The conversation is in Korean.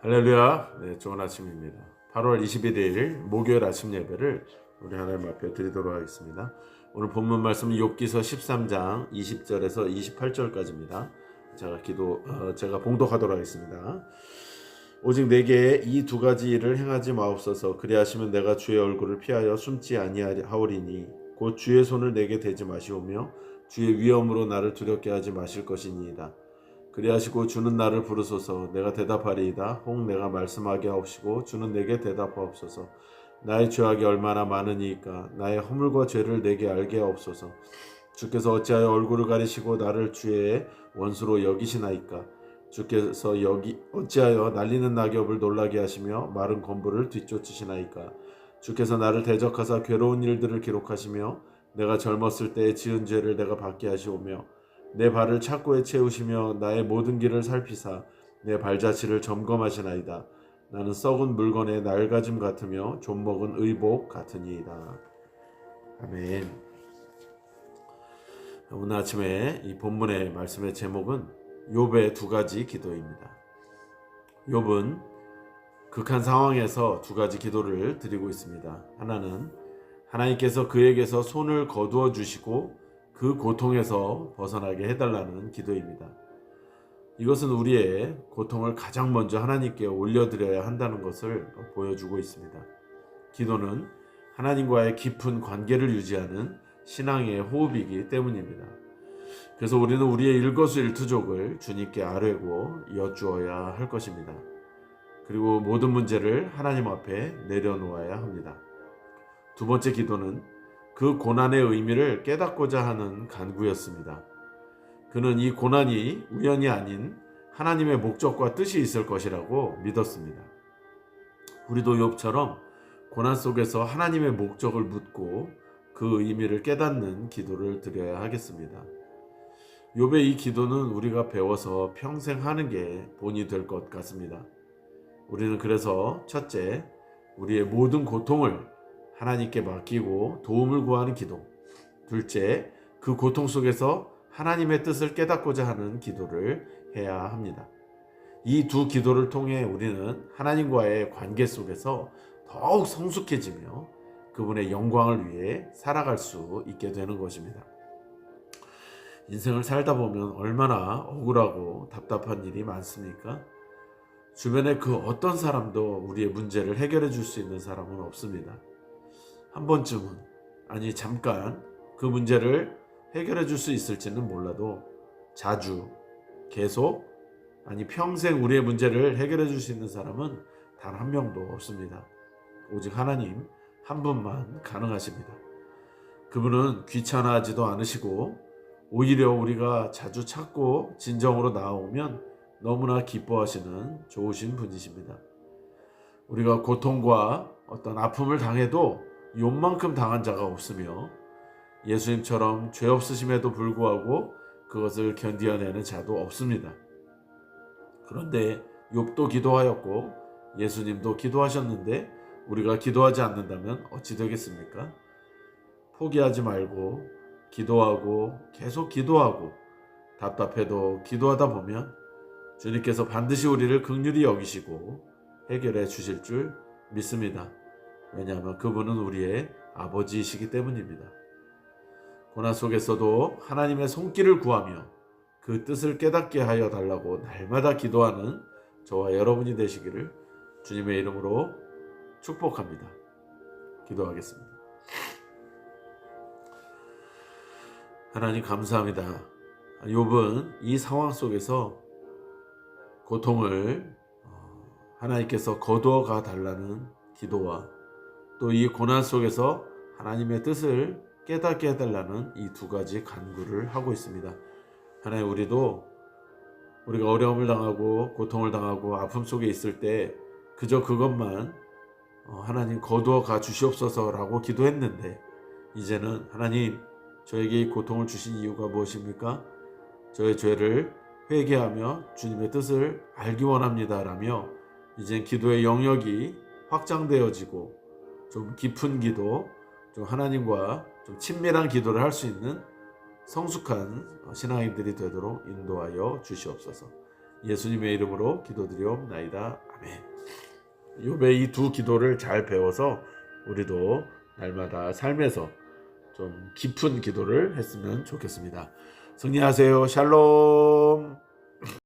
할렐루야. 네, 좋은 아침입니다. 8월 21일 목요일 아침 예배를 우리 하나님 앞에 드리도록 하겠습니다. 오늘 본문 말씀은 욥기서 13장 20절에서 28절까지입니다. 제가 기도 어, 제가 봉독하도록 하겠습니다. 오직 내게 이 두 가지 일을 행하지 마옵소서. 그리하시면 내가 주의 얼굴을 피하여 숨지 아니하오리니 곧 주의 손을 내게 대지 마시오며 주의 위엄으로 나를 두렵게 하지 마실 것이니이다. 그리하시고 주는 나를 부르소서. 내가 대답하리이다. 혹 내가 말씀하게 하옵시고 주는 내게 대답하옵소서. 나의 죄악이 얼마나 많으니까 나의 허물과 죄를 내게 알게 하옵소서. 주께서 어찌하여 얼굴을 가리시고 나를 주의 원수로 여기시나이까? 주께서 여기 어찌하여 날리는 낙엽을 놀라게 하시며 마른 건부를 뒤쫓으시나이까? 주께서 나를 대적하사 괴로운 일들을 기록하시며 내가 젊었을 때에 지은 죄를 내가 받게 하시오며 내 발을 착고에 채우시며 나의 모든 길을 살피사 내 발자취를 점검하시나이다. 나는 썩은 물건의 낡아짐 같으며 좀 먹은 의복 같으니이다. 아멘. 오늘 아침에 이 본문의 말씀의 제목은 욥의 두 가지 기도입니다. 욥은 극한 상황에서 두 가지 기도를 드리고 있습니다. 하나는 하나님께서 그에게서 손을 거두어 주시고 그 고통에서 벗어나게 해달라는 기도입니다. 이것은 우리의 고통을 가장 먼저 하나님께 올려드려야 한다는 것을 보여주고 있습니다. 기도는 하나님과의 깊은 관계를 유지하는 신앙의 호흡이기 때문입니다. 그래서 우리는 우리의 일거수일투족을 주님께 아뢰고 여쭈어야 할 것입니다. 그리고 모든 문제를 하나님 앞에 내려놓아야 합니다. 두 번째 기도는 그 고난의 의미를 깨닫고자 하는 간구였습니다. 그는 이 고난이 우연이 아닌 하나님의 목적과 뜻이 있을 것이라고 믿었습니다. 우리도 욥처럼 고난 속에서 하나님의 목적을 묻고 그 의미를 깨닫는 기도를 드려야 하겠습니다. 욥의 이 기도는 우리가 배워서 평생 하는 게 본이 될 것 같습니다. 우리는 그래서 첫째, 우리의 모든 고통을 하나님께 맡기고 도움을 구하는 기도. 둘째, 그 고통 속에서 하나님의 뜻을 깨닫고자 하는 기도를 해야 합니다. 이 두 기도를 통해 우리는 하나님과의 관계 속에서 더욱 성숙해지며 그분의 영광을 위해 살아갈 수 있게 되는 것입니다. 인생을 살다 보면 얼마나 억울하고 답답한 일이 많습니까? 주변에 그 어떤 사람도 우리의 문제를 해결해 줄 수 있는 사람은 없습니다. 한 번쯤은 아니 잠깐 그 문제를 해결해 줄 수 있을지는 몰라도 자주 계속 아니 평생 우리의 문제를 해결해 줄 수 있는 사람은 단 한 명도 없습니다. 오직 하나님 한 분만 가능하십니다. 그분은 귀찮아하지도 않으시고 오히려 우리가 자주 찾고 진정으로 나아오면 너무나 기뻐하시는 좋으신 분이십니다. 우리가 고통과 어떤 아픔을 당해도 욕만큼 당한 자가 없으며 예수님처럼 죄 없으심에도 불구하고 그것을 견디어내는 자도 없습니다. 그런데 욥도 기도하였고 예수님도 기도하셨는데 우리가 기도하지 않는다면 어찌 되겠습니까? 포기하지 말고 기도하고 계속 기도하고 답답해도 기도하다 보면 주님께서 반드시 우리를 극률히 여기시고 해결해 주실 줄 믿습니다. 왜냐하면 그분은 우리의 아버지이시기 때문입니다. 고난 속에서도 하나님의 손길을 구하며 그 뜻을 깨닫게 하여 달라고 날마다 기도하는 저와 여러분이 되시기를 주님의 이름으로 축복합니다. 기도하겠습니다. 하나님 감사합니다. 욥은 이 상황 속에서 고통을 어, 하나님께서 거두어 가 달라는 기도와 또 이 고난 속에서 하나님의 뜻을 깨닫게 해달라는 이 두 가지 간구를 하고 있습니다. 하나님 우리도 우리가 어려움을 당하고 고통을 당하고 아픔 속에 있을 때 그저 그것만 어, 하나님 거두어 가 주시옵소서라고 기도했는데 이제는 하나님 저에게 이 고통을 주신 이유가 무엇입니까? 저의 죄를 회개하며 주님의 뜻을 알기 원합니다라며 이제 기도의 영역이 확장되어지고 좀 깊은 기도, 좀 하나님과 좀 친밀한 기도를 할 수 있는 성숙한 신앙인들이 되도록 인도하여 주시옵소서. 예수님의 이름으로 기도드리옵나이다. 아멘. 욥의 이두 기도를 잘 배워서 우리도 날마다 삶에서 좀 깊은 기도를 했으면 좋겠습니다. 승리하세요. 샬롬.